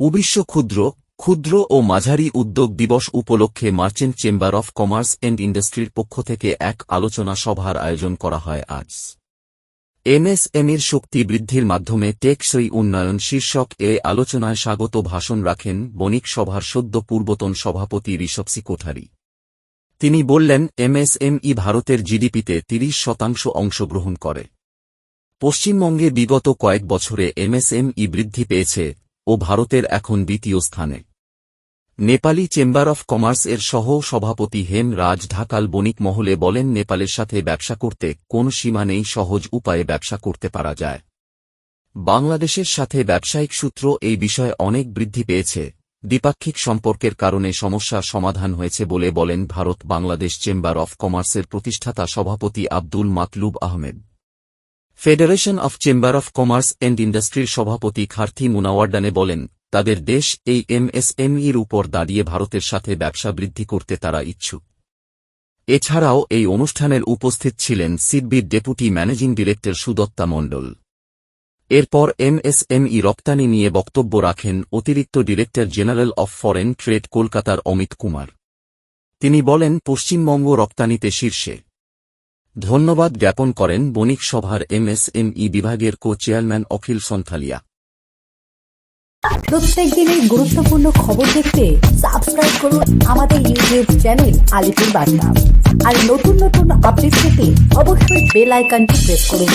উবিশ্ব ক্ষুদ্র ক্ষুদ্র ও মাঝারি উদ্যোগ দিবস উপলক্ষে merchant chamber of commerce and ইন্ডাস্ট্রির পক্ষ থেকে এক আলোচনা সভার আয়োজন করা হয় আজ। এমএসএমইর শক্তি বৃদ্ধির মাধ্যমে টেকসই উন্নয়ন শীর্ষক এ আলোচনায় স্বাগত ভাষণ রাখেন বণিক সভার সদ্য পূর্বতন সভাপতি ঋষভসি কোঠারি তিনি বললেন, এমএসএমই ভারতের জিডিপিতে তিরিশ শতাংশ অংশগ্রহণ করে। পশ্চিমবঙ্গে বিগত কয়েক বছরে এমএসএমই বৃদ্ধি পেয়েছে ও ভারতের এখন দ্বিতীয় স্থানে। নেপালি চেম্বার অফ কমার্স এর সহ সভাপতি হেম রাজ ঢাকাল বণিক মহলে বলেন, নেপালের সাথে ব্যবসা করতে কোন সীমা নেই, সহজ উপায়ে ব্যবসা করতে পারা যায়। বাংলাদেশের সাথে ব্যবসায়িক সূত্র এই বিষয়ে অনেক বৃদ্ধি পেয়েছে। দ্বিপাক্ষিক সম্পর্কের কারণে সমস্যার সমাধান হয়েছে বলে বলেন ভারত বাংলাদেশ চেম্বার অফ কমার্সের প্রতিষ্ঠাতা সভাপতি Abdul Matlub Ahmed. Federation of chamber of commerce and ইন্ডাস্ট্রির সভাপতি খার্থি মুনাওয়ার্ডানে বলেন, তাদের দেশ এই এমএসএমইর উপর দাঁড়িয়ে ভারতের সাথে ব্যবসা বৃদ্ধি করতে তারা ইচ্ছুক। এছাড়াও এই অনুষ্ঠানের উপস্থিত ছিলেন সিডবির deputy managing director Sudatta Mondal. এরপর এমএসএমই রপ্তানি নিয়ে বক্তব্য রাখেন অতিরিক্ত director general of foreign trade কলকাতার অমিত কুমার। তিনি বলেন, পশ্চিমবঙ্গ রপ্তানিতে শীর্ষে। ধন্যবাদ জ্ঞাপন করেন বণিক সভার এমএসএমই বিভাগের কো চেয়ারম্যান অখিল সন্থালিয়া। প্রত্যেক দিনের গুরুত্বপূর্ণ খবর দেখতে সাবস্ক্রাইব করুন আমাদের ইউটিউব চ্যানেল আলিপুর বার্তা। আর নতুন নতুন আপডেট পেতে অবশ্যই বেল আইকনটি প্রেস করুন।